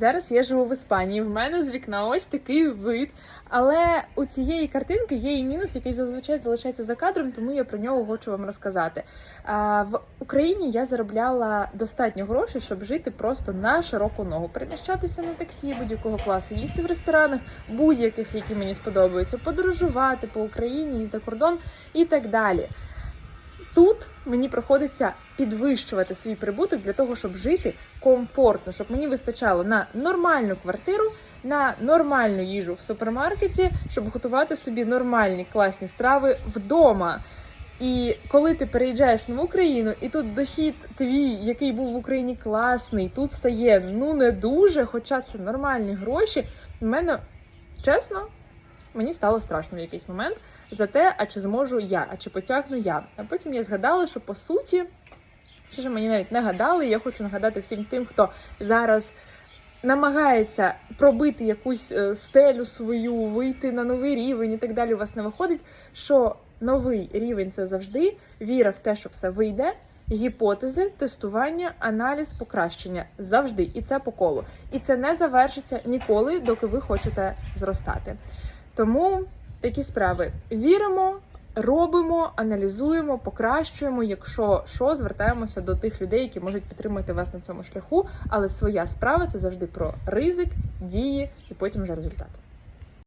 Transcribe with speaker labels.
Speaker 1: Зараз я живу в Іспанії. В мене з вікна ось такий вид. Але у цієї картинки є і мінус, який зазвичай залишається за кадром, тому я про нього хочу вам розказати. В Україні я заробляла достатньо грошей, щоб жити просто на широку ногу, переміщатися на таксі будь-якого класу, їсти в ресторанах будь-яких, які мені сподобаються, подорожувати по Україні і за кордон і так далі. Тут мені приходиться підвищувати свій прибуток для того, щоб жити комфортно, щоб мені вистачало на нормальну квартиру, на нормальну їжу в супермаркеті, щоб готувати собі нормальні класні страви вдома. І коли ти переїжджаєш в нову країну, і тут дохід твій, який був в Україні класний, тут стає ну не дуже, хоча це нормальні гроші. В мене чесно, мені стало страшно в якийсь момент за те, а чи зможу я, а чи потягну я. А потім я згадала, що по суті, що ж мені навіть нагадали, я хочу нагадати всім тим, хто зараз намагається пробити якусь е, стелю свою, вийти на новий рівень і так далі. У вас не виходить, що новий рівень це завжди віра в те, що все вийде. Гіпотези, тестування, аналіз, покращення завжди, і це по колу. І це не завершиться ніколи, доки ви хочете зростати. Тому такі справи віримо, робимо, аналізуємо, покращуємо. Якщо що, звертаємося до тих людей, які можуть підтримати вас на цьому шляху. Але своя справа це завжди про ризик, дії і потім вже результати.